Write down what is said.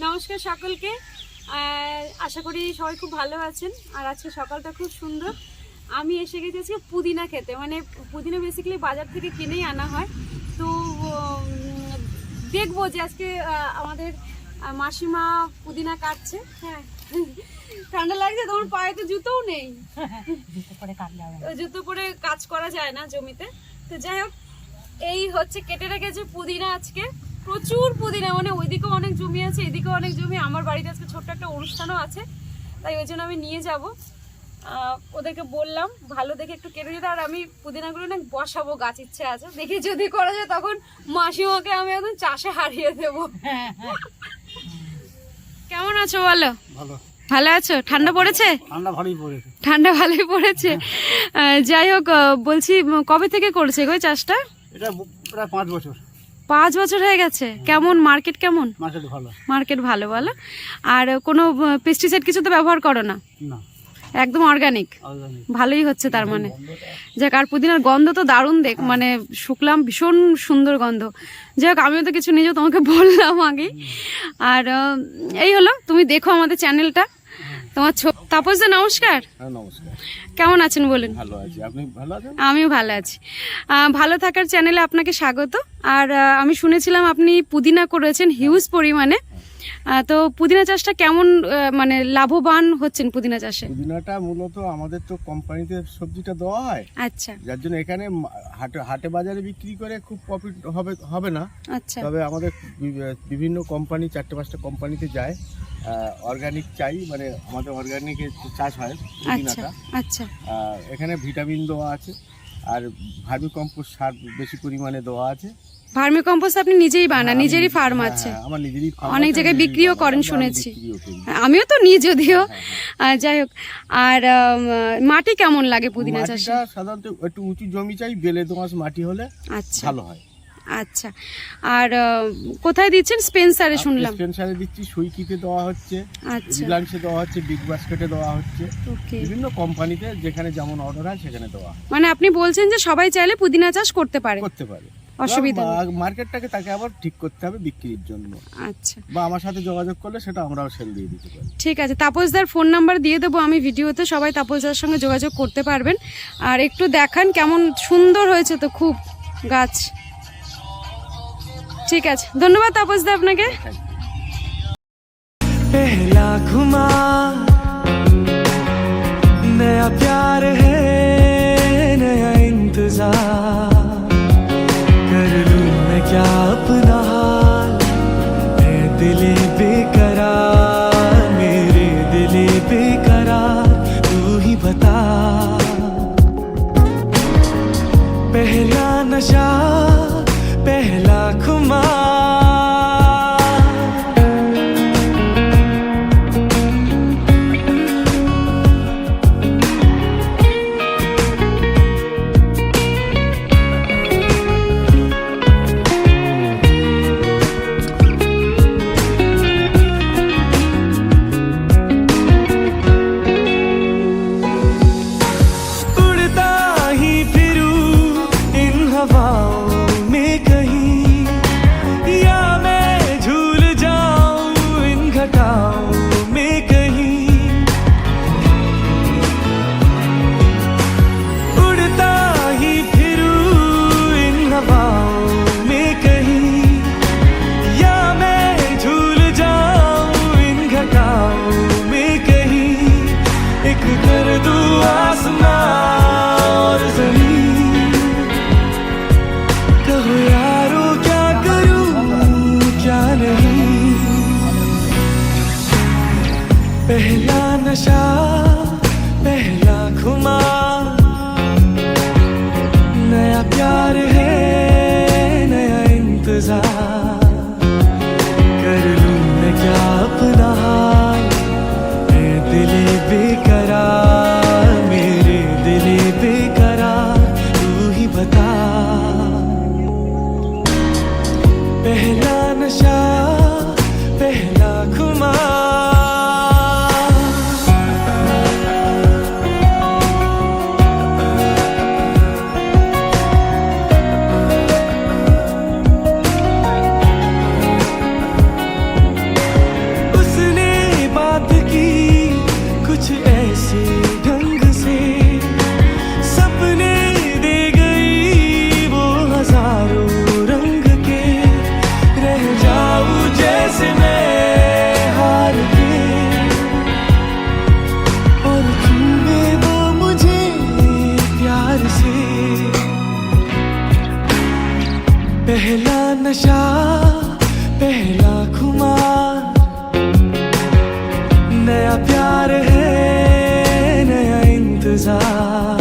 নমস্কার সকলকে। আশা করি সবাই খুব ভালো আছেন। আর আজকে সকালটা খুব সুন্দর। আমি এসে গেছি আজকে পুদিনা খেতে। মানে পুদিনা বেসিক্যালি বাজার থেকে কিনেই আনা হয়। তো দেখব যে আজকে আমাদের মাসিমা পুদিনা কাটছে। হ্যাঁ। ঠান্ডা লাগছে তোমার পায়ে তো জুতোও নেই। জুতো পরে কাজ করা যায় না জমিতে। তো যাই হোক এই হচ্ছে কেটে রেখেছে পুদিনা আজকে। প্রচুর পুদিনা মানে ওইদিকেও অনেক জমি আছে এদিকেও অনেক জমি আমার বাড়িতে আজকে ছোট্ট একটা অনুষ্ঠানও আছে তাই ওই জন্য আমি নিয়ে যাব। ওদেরকে বললাম ভালো দেখে একটু কেটে যেতে আর আমি পুদিনাগুলো না বসাবো গাছ ইচ্ছে আছে দেখি যদি করা যায় তখন মাসিমাকে আমি একদম চাষে হারিয়ে দেবো। কেমন আছো বলো? ভালো। ভালো আছো? ঠান্ডা পড়েছে? ঠান্ডা ভালোই পড়েছে। ঠান্ডা ভালোই পড়েছে। যাই হোক বলছি কবে থেকে করছে গো চাষটা? এটা প্রায় পাঁচ বছর। পাঁচ বছর হয়ে গেছে। কেমন? মার্কেট কেমন? মার্কেট ভালো। মার্কেট ভালো বলো। আর কোনো পেস্টিসাইড কিছু তো ব্যবহার করো না? না। একদম অর্গানিক ভালোই হচ্ছে তার মানে। যাক আর পুদিনার গন্ধ তো দারুণ দেখ মানে শুকলাম ভীষণ সুন্দর গন্ধ। যাই হোক আমিও তো কিছু নিজেও তোমাকে বললাম আগে। আর এই হলো তুমি দেখো আমাদের চ্যানেলটা তোমার ছো- তাপস দা নমস্কার। হ্যাঁ নমস্কার। কেমন আছেন বলুন? ভালো আছি। আপনি ভালো আছেন? আমিও ভালো আছি। ভালো থাকার চ্যানেলে আপনাকে স্বাগত। আর আমি শুনেছিলাম আপনি পুদিনা করেছেন হিউজ পরিমাণে। তো পুদিনা চাষটা কেমন মানে লাভবান হচ্ছেন পুদিনা চাষে? পুদিনাটা মূলত আমাদের তো কোম্পানিতে সবজিটা দেওয়া হয়। আচ্ছা। যার জন্য এখানে হাটে হাটে বাজারে বিক্রি করে খুব প্রফিট হবে হবে না। আচ্ছা। তবে আমাদের বিভিন্ন কোম্পানি চারটে পাঁচটা কোম্পানিতে যায়। অর্গানিক চাই মানে আমাদের অর্গানিক চাষ হয় আচ্ছা পুদিনাটা। আচ্ছা। এখানে ভিটামিন দেওয়া আছে। আর ভার্মি কম্পোস্ট সার বেশি পরিমাণে দেওয়া আছে। ভার্মি কম্পোস্ট আপনি নিজেই বানান হ্যাঁ, নিজেরই ফার্ম হ্যাঁ, আছে। হ্যাঁ, আমার নিজেরই অনেক জায়গায় বিক্রিও করেন শুনেছি। আমিও তো নিই যদিও হ্যাঁ, হ্যাঁ, যাই হোক আর মাটি কেমন লাগে পুদিনা চাষে? সাধারণত একটু উঁচু জমি চাই বেলে দোঁয়াশ মাটি হলে আচ্ছা। ভালো হয়। আচ্ছা। আর কোথায় দিচ্ছেন? স্পেন্সারে শুনলাম। স্পেন্সারে দিচ্ছি সুইকিতে দেওয়া হচ্ছে আচ্ছা। রিলায়েন্সে দেওয়া হচ্ছে বিগ বাস্কেটে দেওয়া হচ্ছে। বিভিন্ন কোম্পানিতে যেখানে যেমন অর্ডার হয় সেখানে দেওয়া। মানে আপনি বলছেন যে সবাই চাইলে পুদিনা চাষ করতে পারে। করতে পারে। অসুবিধা মার্কেটটাকে তাকে আবার ঠিক করতে হবে বিক্রির জন্য। আচ্ছা। বা আমার সাথে যোগাযোগ করলে সেটা আমরাও সেল দিয়ে দিতে পারি। ঠিক আছে তাপসদার ফোন নাম্বার দিয়ে দেবো আমি ভিডিওতে সবাই তাপসদার সঙ্গে যোগাযোগ করতে পারবেন। আর একটু দেখান কেমন সুন্দর হয়েছে তো খুব গাছ। ঠিক আছে ধন্যবাদ তাপসদা আপনাকে Thank you. पहला घुमा नया प्यार है पहला नशा पहला घुमा नया प्यार नशा पहला खुमार। नया प्यार है नया इंतज़ार।